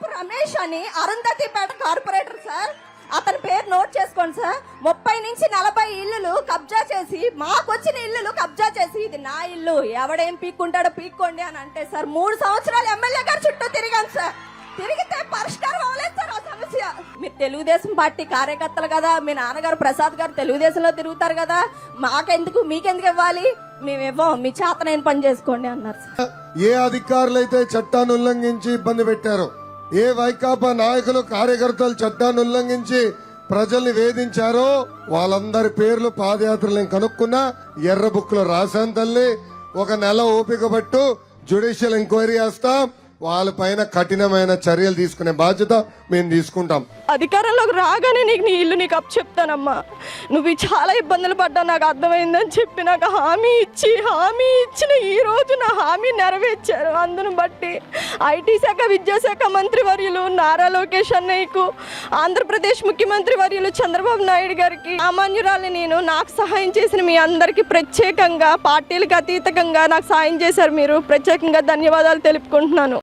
ఆలపు రమేష్ అని Arundhatipeta corporator sir అతని పేరు నోట్ చేసుకోండి సార్ ముప్పై నుంచి నలభై ఇల్లులు కబ్జా చేసి మాకొచ్చిన ఇల్లులు కబ్జా చేసి ఇది నా ఇల్లు. ఎవడేం పీక్కుంటాడో పీక్కోండి అని అంటే సార్ మూడు సంవత్సరాలు ఎమ్మెల్యే గారు చుట్టూ తిరిగాను సార్ తిరిగితే పరిష్కారం అవ్వలేదు సార్ ఆ సమస్య. మీరు తెలుగుదేశం పార్టీ కార్యకర్తలు కదా మీ నాన్నగారు ప్రసాద్ గారు తెలుగుదేశంలో తిరుగుతారు కదా మాకెందుకు మీకెందుకు ఇవ్వాలి? మేము ఇవ్వం మీ చేతనైన పని చేసుకోండి అన్నారు సార్ ఏ అధికారులైతే చట్టాన్ని ఉల్లంఘించి ఇబ్బంది పెట్టారో ఏ వైకాపా నాయకులు కార్యకర్తలు చట్టాన్ని ఉల్లంఘించి ప్రజల్ని వేధించారో వాళ్ళందరి పేర్లు పాదయాత్రలు నేను కనుక్కున్నా. ఎర్ర బుక్లో రాశాను తల్లి. ఒక నెల ఓపిక పట్టు జ్యుడిషియల్ ఎంక్వైరీ చేస్తాం వాళ్ళపైన కఠినమైన చర్యలు తీసుకునే బాధ్యత మేము తీసుకుంటాం. అధికారంలోకి రాగానే నీకు నీ ఇల్లు నీకు అప్పు చెప్తానమ్మా నువ్వు చాలా ఇబ్బందులు పడ్డా నాకు అర్థమైందని చెప్పి నాకు హామీ ఇచ్చి హామీ ఇచ్చిన ఈ రోజు నా హామీ నెరవేర్చారు. అందును బట్టి ఐటీ శాఖ విద్యాశాఖ మంత్రి వర్యులు నారా లోకేష్ అన్నయ్యకు ఆంధ్రప్రదేశ్ ముఖ్యమంత్రి వర్యులు చంద్రబాబు నాయుడు గారికి సామాన్యురాలు నేను నాకు సహాయం చేసిన మీ అందరికీ ప్రత్యేకంగా పార్టీలకు అతీతంగా నాకు సాయం చేశారు మీరు. ప్రత్యేకంగా ధన్యవాదాలు తెలుపుకుంటున్నాను.